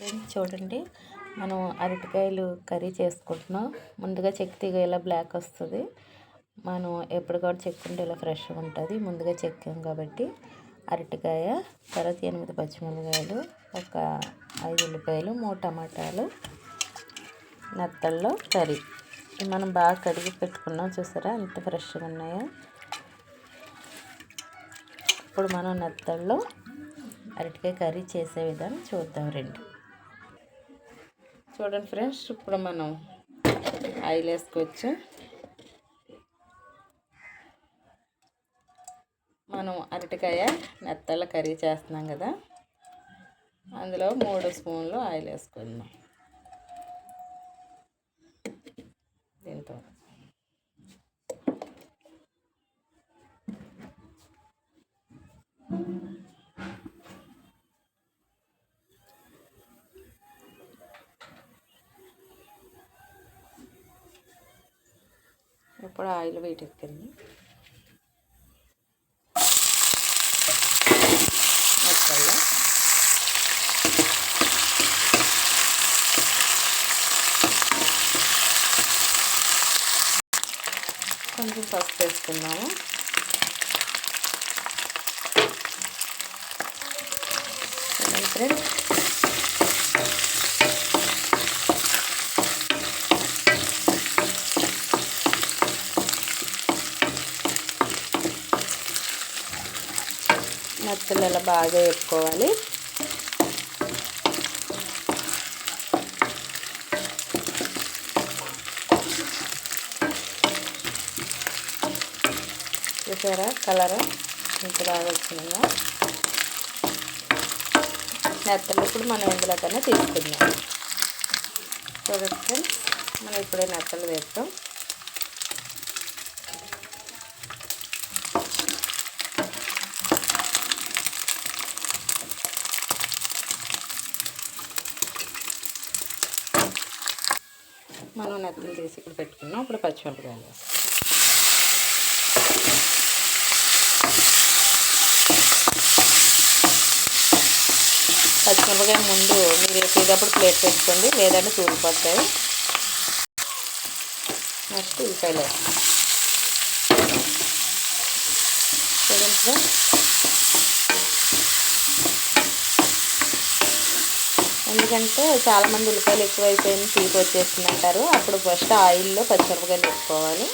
Friends చూడండి మనం అరటికాయలు కర్రీ చేసుకుంటున్నాం. ముందుగా చెక్ ఇలా బ్లాక్ వస్తుంది. మనం ఎప్పుడు కూడా చెక్కుంటే ఇలా ఫ్రెష్గా ఉంటుంది. ముందుగా చెక్కాం కాబట్టి అరటికాయ తర్వాత ఎనిమిది పచ్చిమిరపకాయలు ఒక ఐదు ఉల్లిపాయలు మూడు టమాటాలు నెత్తల్లో కర్రీ. మనం బాగా కడిగి పెట్టుకున్నాం చూసారా? ఎంత ఫ్రెష్గా ఉన్నాయో. ఇప్పుడు మనం నెత్తల్లో అరటికాయ కర్రీ చేసే విధానం చూద్దాం రండి. చూడండి ఫ్రెండ్స్ ఇప్పుడు మనం ఆయిల్ వేసుకోవచ్చు మనం అరటికాయ నెత్తల కర్రీ చేస్తున్నాం కదా అందులో మూడు స్పూన్లు ఆయిల్ వేసుకుందాం. దీంతో. ఇప్పుడు ఆయిల్ వేటెక్కింది మొత్తంలో కొంచెం పసుపు వేసుకున్నాము ఫ్రెండ్స్ మెత్తలు ఇలా బాగా వేపుకోవాలి. చూసారా కలర్? ఇంత బాగా వచ్చిందా. నెత్తలు ఇప్పుడు మనం ఇందులో కన్నా తీసుకుందాం. చూడండి మనం ఇప్పుడే నెత్తలు వేస్తాం మనం నెత్తలు తీసి ఇక్కడ పెట్టుకున్నాం. ఇప్పుడు పచ్చిమిరపకాయలు పచ్చిమిరపకాయ ముందు మీరు వేసేటప్పుడు ప్లేట్ పెట్టుకోండి. లేదంటే తూరిపోతాయి. నెక్స్ట్ ఉల్లిపాయలు చూడండి ఎందుకంటే చాలామంది ఉల్లిపాయలు ఎక్కువ అయిపోయింది తీపి వచ్చేస్తుంది అంటారు అప్పుడు ఫస్ట్ ఆయిల్లో పచ్చిమిరపకాయలు వేసుకోవాలి.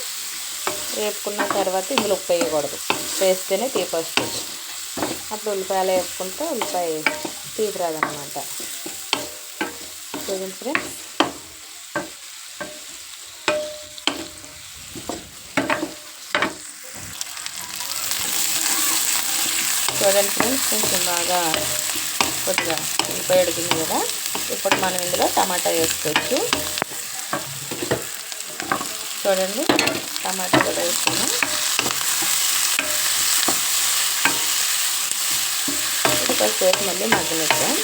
వేపుకున్న తర్వాత ఇందులో ఉప్పు వేయకూడదు. వేస్తేనే తీపి వస్తుంది అప్పుడు ఉల్లిపాయలు వేపుకుంటే ఉల్లిపాయ తీపి రాదనమాట చూడండి ఫ్రెండ్స్. చూడండి ఫ్రెండ్స్ కొంచెం బాగా కొద్దిగా ఉల్లిపాయ ఉడికింది కదా ఇప్పుడు మనం ఇందులో టమాటా వేసుకోవచ్చు. చూడండి టమాటా కూడా వేసుకున్నాం. ఇది కాసేపు మళ్ళీ మగ్గనిద్దాం.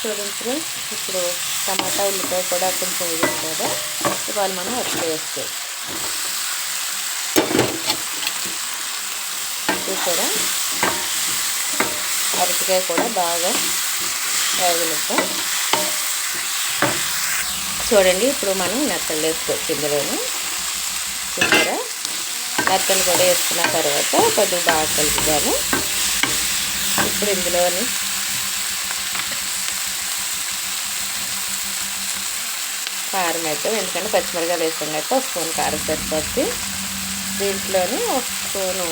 చూడండి ఫ్రెండ్స్ ఇప్పుడు టమాటా ఉల్లిపాయ కూడా కొంచెం వేయాలి కదా ఇవాళ మనం అరటి వేసుకోవచ్చు. చూసారా? అరటికాయ కూడా బాగా వేగనిద్దాం చూడండి ఇప్పుడు మనం నెత్తలు వేసుకోవచ్చు ఇందులోని. చూసారా? నెత్తలు కూడా వేసుకున్న తర్వాత కొద్దిగా బాగా కలుపుదాము ఇప్పుడు ఇందులోని కారం వేద్దాం. ఎందుకంటే పచ్చిమిరకాయలు వేస్తాం కాబట్టి ఒక స్పూన్ కారం సరిపోద్ది. దీంట్లోని ఒక స్పూను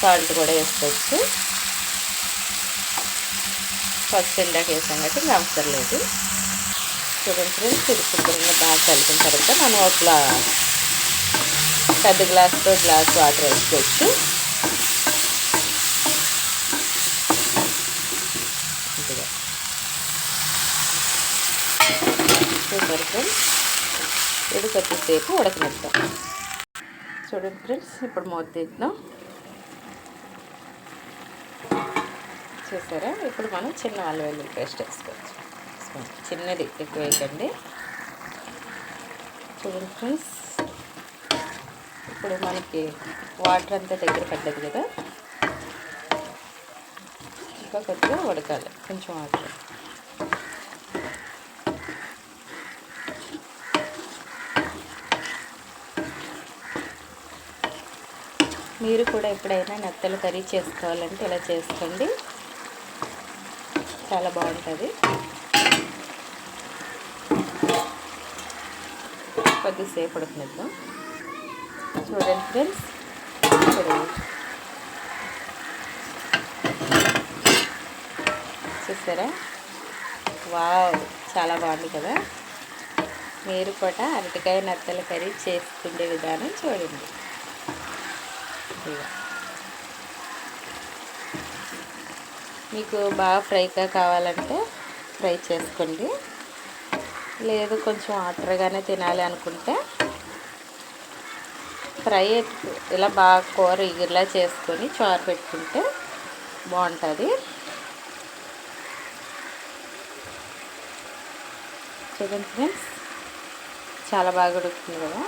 సాల్ట్ కూడా వేసుకోవచ్చు. ఫస్ట్ ఇందాక వేసాం కాబట్టి ఇంకా అవసరం లేదు. చూడండి ఫ్రెండ్స్ ఇది శుభ్రంగా బాగా కలిపిన తర్వాత మనం ఒక గ్లా పెద్ద గ్లాస్తో గ్లాస్ వాటర్ వేసుకోవచ్చు. Super friends. ఇది కొద్దిసేపు ఉడకనిద్దాం. చూడండి ఫ్రెండ్స్ ఇప్పుడు మూత తీద్దాం. చూసారా ఇప్పుడు మనం చిన్న అల్లం వెల్లుల్లి పేస్ట్ వేసుకోవచ్చు. చిన్నది ఎక్కువ వేయకండి. చూడండి ఫ్రెండ్స్ ఇప్పుడు మనకి వాటర్ అంతా దగ్గర పడ్డది కదా? ఇంకా కొద్దిగా ఉడకాలి కొంచెం వాటర్. మీరు కూడా ఎప్పుడైనా నెత్తలు కర్రీ చేసుకోవాలంటే ఇలా చేసుకోండి. చాలా బాగుంటుంది. కొద్దిసేపు ఉడకనిద్దాం. చూడండి ఫ్రెండ్స్. చూసారా? వావ్ చాలా బాగుంది కదా? మీరు కూడా అరటికాయ నత్తల కర్రీ చేసుకునే విధానం చూడండి. మీకు బాగా ఫ్రైగా కావాలంటే ఫ్రై చేసుకోండి. లేదు కొంచెం వాటర్గానే తినాలి అనుకుంటే ఫ్రై ఇలా బాగా కూర ఇగిరిలా చేసుకొని చారు పెట్టుకుంటే బాగుంటుంది. చూడండి ఫ్రెండ్స్ చాలా బాగా ఉడుకుతుంది కదా.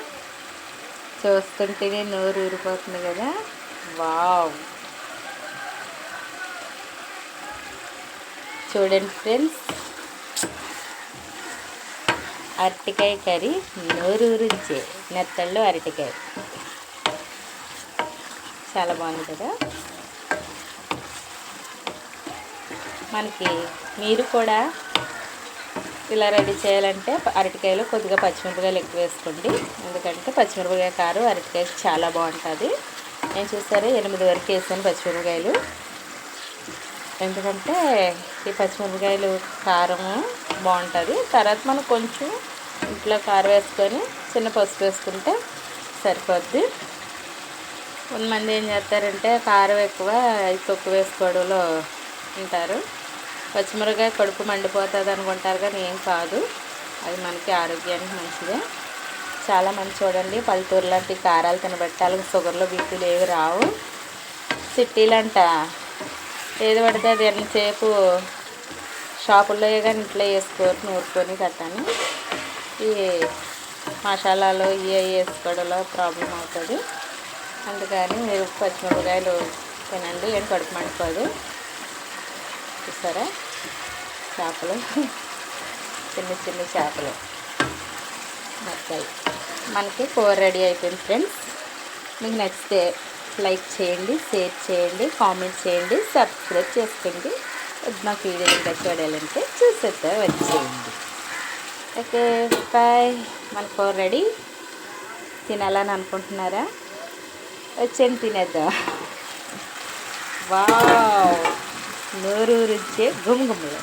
చూస్తుంటేనే నోరు ఊరిపోతుంది కదా. వావ్! చూడండి ఫ్రెండ్స్. అరటికాయ కర్రీ నోరూరించే నెత్తళ్ళు అరటికాయ. చాలా బాగుంది కదా? మనకి మీరు కూడా ఇలా రెడీ చేయాలంటే అరటికాయలు కొద్దిగా పచ్చిమిరపకాయలు ఎక్కువ వేసుకోండి. ఎందుకంటే పచ్చిమిరపకాయ కారు అరటికాయ చాలా బాగుంటుంది. నేను చూసారా ఎనిమిది వరకు వేసాను పచ్చిమిరపకాయలు. ఎందుకంటే ఈ పచ్చిమిరపకాయలు కారము బాగుంటుంది. తర్వాత మనం కొంచెం ఇంట్లో కారం వేసుకొని చిన్న పసుపు వేసుకుంటే సరిపోద్ది. కొంతమంది ఏం చేస్తారంటే కారం ఎక్కువ తొక్కు వేసుకోవడంలో ఉంటారు. పచ్చిమిరపకాయ కడుపు మండిపోతుంది అనుకుంటారు కానీ ఏం కాదు. అది మనకి ఆరోగ్యానికి మంచిదే. చాలామంది చూడండి పల్లెటూరు లాంటి కారాలు తినబెట్టాలి. షుగర్లో బీపీలు ఏవి రావు. సిటీలంట ఏది పడితే అది ఎంతసేపు షాపుల్లో కానీ ఇంట్లో వేసుకొని నూరుకొని కట్టాను. ఈ మసాలాలు ఇవి వేసుకోవడంలో ప్రాబ్లం అవుతుంది. అందుకని మీరు పచ్చిమిరపకాయలు తినండి ఏం కడుపు మండిపోదు. చూసారా? చేపలు. చిన్న చిన్న చేపలు. నచ్చాయి. మనకి కూర రెడీ అయిపోయింది ఫ్రెండ్స్. మీకు నచ్చితే లైక్ చేయండి షేర్ చేయండి కామెంట్ చేయండి సబ్స్క్రైబ్ చేసుకోండి. నాకు వీడియో ఇంకా చూడాలంటే చూసేస్తే వచ్చేయండి. Okay bye. మన కూర రెడీ? తినాలని అనుకుంటున్నారా? వచ్చేయండి తినేద్దాం. వావ్! నోరూరిచ్చే గుమగుమలు.